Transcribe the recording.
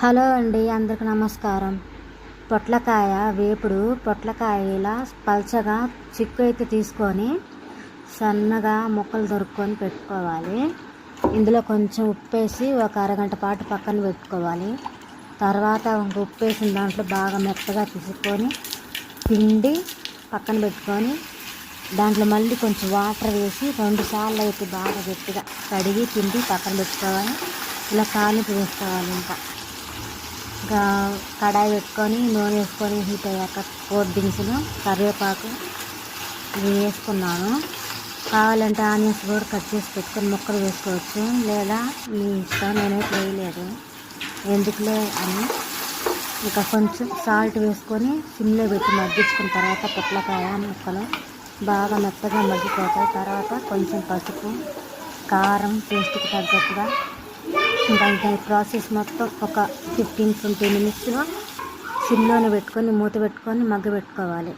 Hello అండి అందరికి నమస్కారం. పొట్లకాయ వేపుడు పొట్లకాయ ఇలా పల్చగా చిక్కు అయితే తీసుకొని సన్నగా ముక్కలు దొరుకుకొని పెట్టుకోవాలి. ఇందులో కొంచెం ఉప్పు వేసి ఒక అరగంట పాటు పక్కన పెట్టుకోవాలి. తర్వాత ఇంక ఉప్పు వేసిన దాంట్లో బాగా మెత్తగా తీసుకొని పిండి పక్కన పెట్టుకొని దాంట్లో మళ్ళీ కొంచెం వాటర్ వేసి రెండు సార్లు అయితే బాగా గట్టిగా కడిగి పిండి పక్కన పెట్టుకోవాలి. ఇలా కాలింపు వేసుకోవాలి ఇంకా. కడాయి పెట్టుకొని నూనె వేసుకొని హీట్ అయ్యాక కోడ్ దినుసులు కరివేపాకు ఇవి వేసుకున్నాను. కావాలంటే ఆనియన్స్ కూడా కట్ చేసి పెట్టుకొని ముక్కలు వేసుకోవచ్చు. లేదా మీ ఇష్టం నేనైతే వేయలేదు. ఎందుకులే అని ఇంకా కొంచెం సాల్ట్ వేసుకొని సిమ్లో పెట్టి మగ్గించుకున్న తర్వాత పొట్లకాయ ముక్కలు బాగా మెత్తగా మగ్గిపోతాయి. తర్వాత కొంచెం పసుపు కారం టేస్ట్కి తగ్గట్టుగా ఇంకా దాని ప్రాసెస్ మొత్తం ఒక ఫిఫ్టీన్ ట్వంటీ మినిట్స్లో సిమ్లోనే పెట్టుకొని మూత పెట్టుకొని మగ్గ పెట్టుకోవాలి.